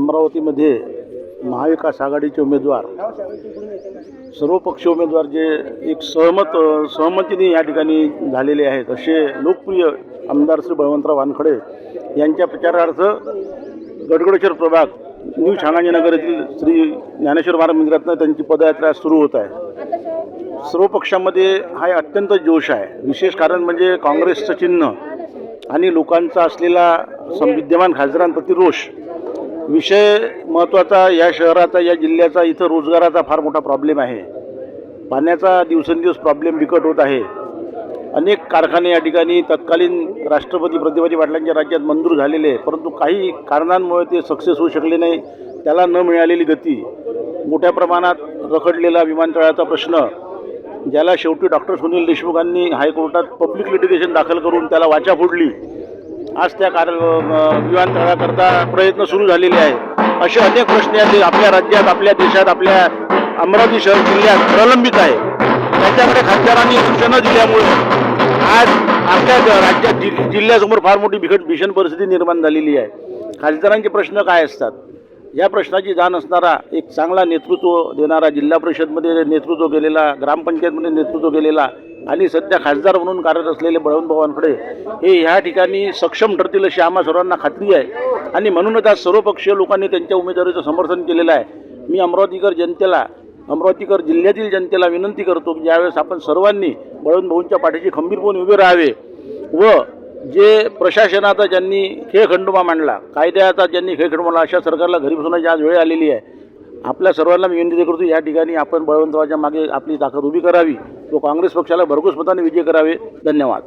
अमरावतीमध्ये महाविकास आघाडीचे उमेदवार सर्व पक्ष उमेदवार जे एक सहमत सहमतीने या ठिकाणी झालेले आहेत असे लोकप्रिय आमदार श्री बळवंतराव वानखडे यांच्या प्रचारार्थ गडगडेश्वर प्रभाग न्यू छानाजीनगर येथील श्री ज्ञानेश्वर महाराज मंदिरातनं त्यांची पदयात्रा सुरू होत आहे. सर्व पक्षामध्ये हा अत्यंत जोश आहे. विशेष कारण म्हणजे काँग्रेसचं चिन्ह आणि लोकांचा असलेला विद्यमान खासदारांप्रती रोष विषय महत्त्वाचा या शहराचा या जिल्ह्याचा इथं रोजगाराचा फार मोठा प्रॉब्लेम आहे. पाण्याचा दिवसेंदिवस प्रॉब्लेम बिकट होत आहे. अनेक कारखाने या ठिकाणी तत्कालीन राष्ट्रपती प्रतिभाजी पाटलांच्या राज्यात मंजूर झालेले आहे परंतु काही कारणांमुळे ते सक्सेस होऊ शकले नाही. त्याला न मिळालेली गती. मोठ्या प्रमाणात रखडलेला विमानतळाचा प्रश्न ज्याला शेवटी डॉक्टर सुनील देशमुखांनी हायकोर्टात पब्लिक लिटिगेशन दाखल करून त्याला वाचा फोडली. आज त्या कार विमानतळाकरता प्रयत्न सुरू झालेले आहे असे अनेक प्रश्न आहेत आपल्या राज्यात आपल्या देशात आपल्या अमरावती शहर जिल्ह्यात प्रलंबित आहे. त्याच्याकडे खासदारांनी सूचना दिल्यामुळे आज आपल्या ज- राज्यात जि जिल्ह्यासमोर फार मोठी बिकट भीषण परिस्थिती निर्माण झालेली आहे. खासदारांचे प्रश्न काय असतात? या प्रश्नाची जाण असणारा एक चांगला नेतृत्व देणारा जिल्हा परिषदमध्ये नेतृत्व केलेला ग्रामपंचायतमध्ये नेतृत्व केलेला आणि सध्या खासदार म्हणून कार्यरत असलेले बळवंत हे ह्या ठिकाणी सक्षम ठरतील अशी आम्हा सर्वांना खात्री आहे. आणि म्हणूनच आज सर्वपक्षीय लोकांनी त्यांच्या उमेदवारीचं समर्थन केलेलं आहे. मी अमरावतीकर जनतेला अमरावतीकर जिल्ह्यातील जनतेला विनंती करतो की ज्यावेळेस आपण सर्वांनी बळवंत भाऊंच्या पाठीशी खंबीरपणे उभे राहावे व जे प्रशासनाचा ज्यांनी खेळखंडोबा मांडला कायद्याचा ज्यांनी खेळखंड मांडला अशा सरकारला घरी बसवण्याची आज वेळ आलेली आहे. आपल्या सर्वांना मी विनंती करतो या ठिकाणी आपण बळवंतरावाच्या मागे आपली ताकद उभी करावी. व काँग्रेस पक्षाला भरघोस मताने विजय करावे. धन्यवाद.